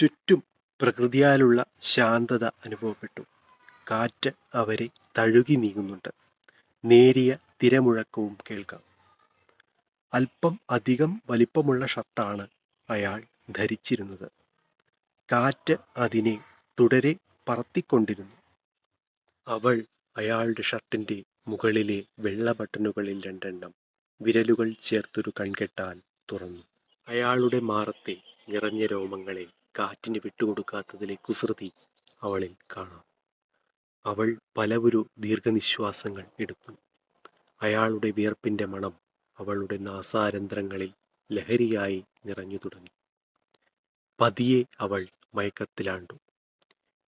ചുറ്റും പ്രകൃതിയാലുള്ള ശാന്തത അനുഭവപ്പെട്ടു. കാറ്റ് അവരെ തഴുകി നീങ്ങുന്നുണ്ട്. നേരിയ തിരമുഴക്കവും കേൾക്കാം. അല്പം അധികം വലിപ്പമുള്ള ഷർട്ടാണ് അയാൾ ധരിച്ചിരുന്നത്. കാറ്റ് അതിനെ തുടരെ പറത്തിക്കൊണ്ടിരുന്നു. അവൾ അയാളുടെ ഷർട്ടിന്റെ മുകളിലെ വെള്ള ബട്ടണുകളിൽ രണ്ടെണ്ണം വിരലുകൾ ചേർത്തൊരു കൺകെട്ടാൻ തുറന്നു. അയാളുടെ മാറത്തെ നിറഞ്ഞ രോമങ്ങളെ കാറ്റിന് വിട്ടുകൊടുക്കാത്തതിലെ കുസൃതി അവളിൽ കാണാം. അവൾ പലവൊരു ദീർഘനിശ്വാസങ്ങൾ എടുത്തു. അയാളുടെ വിയർപ്പിന്റെ മണം അവളുടെ നാസാരന്ധ്രങ്ങളിൽ ലഹരിയായി നിറഞ്ഞു തുടങ്ങി. പതിയെ അവൾ മയക്കത്തിലാണ്ടു.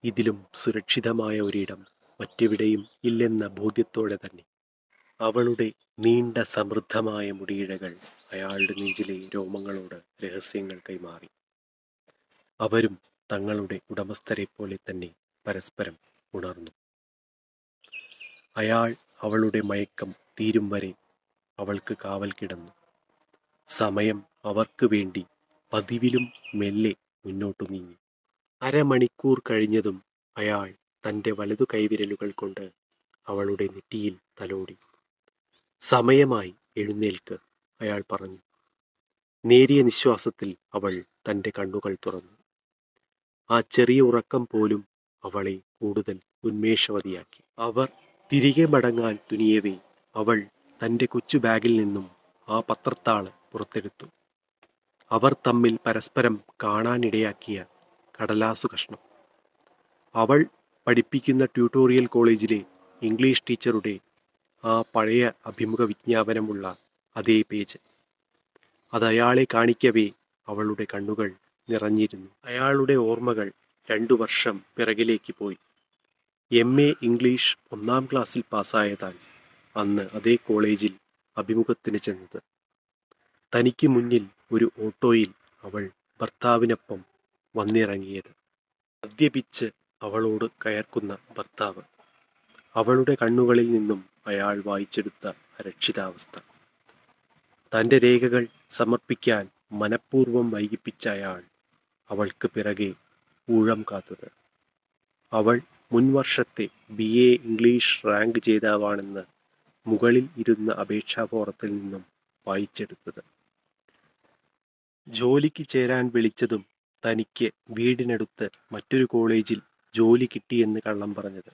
ഇതിലും സുരക്ഷിതമായ ഒരിടം മറ്റെവിടെയും ഇല്ലെന്ന ബോധ്യത്തോടെ തന്നെ അവളുടെ നീണ്ട സമൃദ്ധമായ മുടിയിഴകൾ അയാളുടെ നെഞ്ചിലെ രോമങ്ങളോട് രഹസ്യങ്ങൾ കൈമാറി. അവരും തങ്ങളുടെ ഉടമസ്ഥരെ പോലെ തന്നെ പരസ്പരം ഉണർന്നു. അയാൾ അവളുടെ മയക്കം തീരും വരെ അവൾക്ക് കാവൽ കിടന്നു. സമയം അവർക്ക് വേണ്ടി പതിവിലും മെല്ലെ മുന്നോട്ടു നീങ്ങി അരമണിക്കൂർ കഴിഞ്ഞതും അയാൾ തന്റെ വലതു കൈവിരലുകൾ കൊണ്ട് അവളുടെ നെറ്റിയിൽ തലോടി. സമയമായി എഴുന്നേൽക്ക് അയാൾ പറഞ്ഞു. നേരിയ നിശ്വാസത്തിൽ അവൾ തന്റെ കണ്ണുകൾ തുറന്നു. ആ ചെറിയ ഉറക്കം പോലും അവളെ കൂടുതൽ ഉന്മേഷവതിയാക്കി. അവർ തിരികെ മടങ്ങാൻ തുനിയവേ അവൾ തന്റെ കൊച്ചു ബാഗിൽ നിന്നും ആ പത്രത്താൾ പുറത്തെടുത്തു. അവർ തമ്മിൽ പരസ്പരം കാണാനിടയാക്കിയ കടലാസു കഷ്ണം. അവൾ പഠിപ്പിക്കുന്ന ട്യൂട്ടോറിയൽ കോളേജിലെ ഇംഗ്ലീഷ് ടീച്ചറുടെ ആ പഴയ അഭിമുഖ വിജ്ഞാപനമുള്ള അതേ പേജ്. അത് അയാളെ കാണിക്കവേ അവളുടെ കണ്ണുകൾ നിറഞ്ഞിരുന്നു. അയാളുടെ ഓർമ്മകൾ രണ്ടു വർഷം പിറകിലേക്ക് പോയി. എം എ ഇംഗ്ലീഷ് ഒന്നാം ക്ലാസ്സിൽ പാസ്സായതാൽ അന്ന് അതേ കോളേജിൽ അഭിമുഖത്തിന് ചെന്നത്. തനിക്ക് മുന്നിൽ ഒരു ഓട്ടോയിൽ അവൾ ഭർത്താവിനൊപ്പം വന്നിറങ്ങിയത്. മദ്യപിച്ച് അവളോട് കയർക്കുന്ന ഭർത്താവ്. അവളുടെ കണ്ണുകളിൽ നിന്നും അയാൾ വായിച്ചെടുത്ത അരക്ഷിതാവസ്ഥ. തന്റെ രേഖകൾ സമർപ്പിക്കാൻ മനഃപൂർവം വൈകിപ്പിച്ച അയാൾ അവൾക്ക് പിറകെ ഊഴം കാത്തത്. അവൾ മുൻവർഷത്തെ ബി എ ഇംഗ്ലീഷ് റാങ്ക് ജേതാവാണെന്ന് മുകളിൽ ഇരുന്ന അപേക്ഷാ ഫോറത്തിൽ നിന്നും വായിച്ചെടുത്തത്. ജോലിക്ക് ചേരാൻ വിളിച്ചതും തനിക്ക് വീടിനടുത്ത് മറ്റൊരു കോളേജിൽ ജോലി കിട്ടിയെന്ന് കള്ളം പറഞ്ഞത്.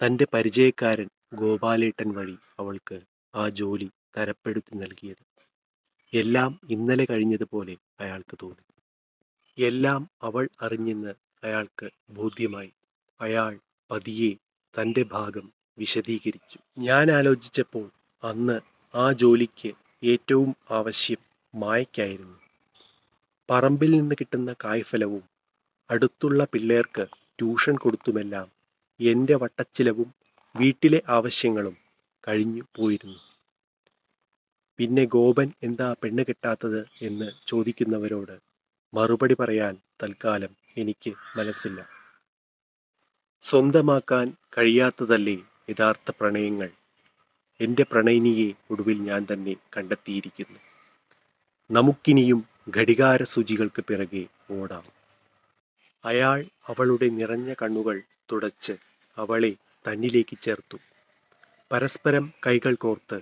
തന്റെ പരിചയക്കാരൻ ഗോപാലേട്ടൻ വഴി അവൾക്ക് ആ ജോലി തരപ്പെടുത്തി നൽകിയത്. എല്ലാം ഇന്നലെ കഴിഞ്ഞതുപോലെ അയാൾക്ക് തോന്നി. എല്ലാം അവൾ അറിഞ്ഞെന്ന് അയാൾക്ക് ബോധ്യമായി. അയാൾ പതിയെ തന്റെ ഭാഗം വിശദീകരിച്ചു. ഞാൻ ആലോചിച്ചപ്പോൾ അന്ന് ആ ജോലിക്ക് ഏറ്റവും ആവശ്യം മായയ്ക്കായിരുന്നു. പറമ്പിൽ നിന്ന് കിട്ടുന്ന കായ്ഫലവും അടുത്തുള്ള പിള്ളേർക്ക് ട്യൂഷൻ കൊടുത്തുമെല്ലാം എന്റെ വട്ടച്ചിലവും വീട്ടിലെ ആവശ്യങ്ങളും കഴിഞ്ഞു പോയിരുന്നു. പിന്നെ ഗോപൻ എന്താ പെണ്ണ് കിട്ടാത്തത് എന്ന് ചോദിക്കുന്നവരോട് മറുപടി പറയാൻ തൽക്കാലം എനിക്ക് മനസ്സില്ല. സ്വന്തമാക്കാൻ കഴിയാത്തതല്ലേ യഥാർത്ഥ പ്രണയങ്ങൾ? എന്റെ പ്രണയിനിയെ ഒടുവിൽ ഞാൻ തന്നെ കണ്ടെത്തിയിരിക്കുന്നു. നമുക്കിനിയും ഘടികാര സൂചികൾക്ക് പിറകെ ഓടാം. അയാൾ അവളുടെ നിറഞ്ഞ കണ്ണുകൾ തുടച്ച് അവളെ തന്നിലേക്ക് ചേർത്തു. പരസ്പരം കൈകൾ കോർത്ത്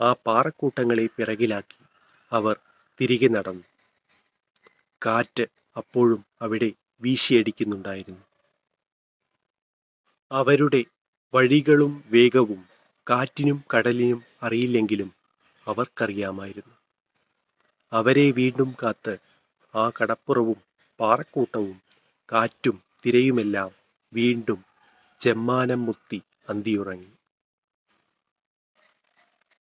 ആ പാറക്കൂട്ടങ്ങളെ പിറകിലാക്കി അവർ തിരികെ നടന്നു. കാറ്റ് അപ്പോഴും അവിടെ വീശിയടിക്കുന്നുണ്ടായിരുന്നു. അവരുടെ വഴികളും വേഗവും കാറ്റിനും കടലിനും അറിയില്ലെങ്കിലും അവർക്കറിയാമായിരുന്നു. അവരെ വീണ്ടും കാത്ത് ആ കടപ്പുറവും പാറക്കൂട്ടവും കാറ്റും തിരയുമെല്ലാം വീണ്ടും ചെമ്മാനം മുത്തി അന്തിയുറങ്ങി.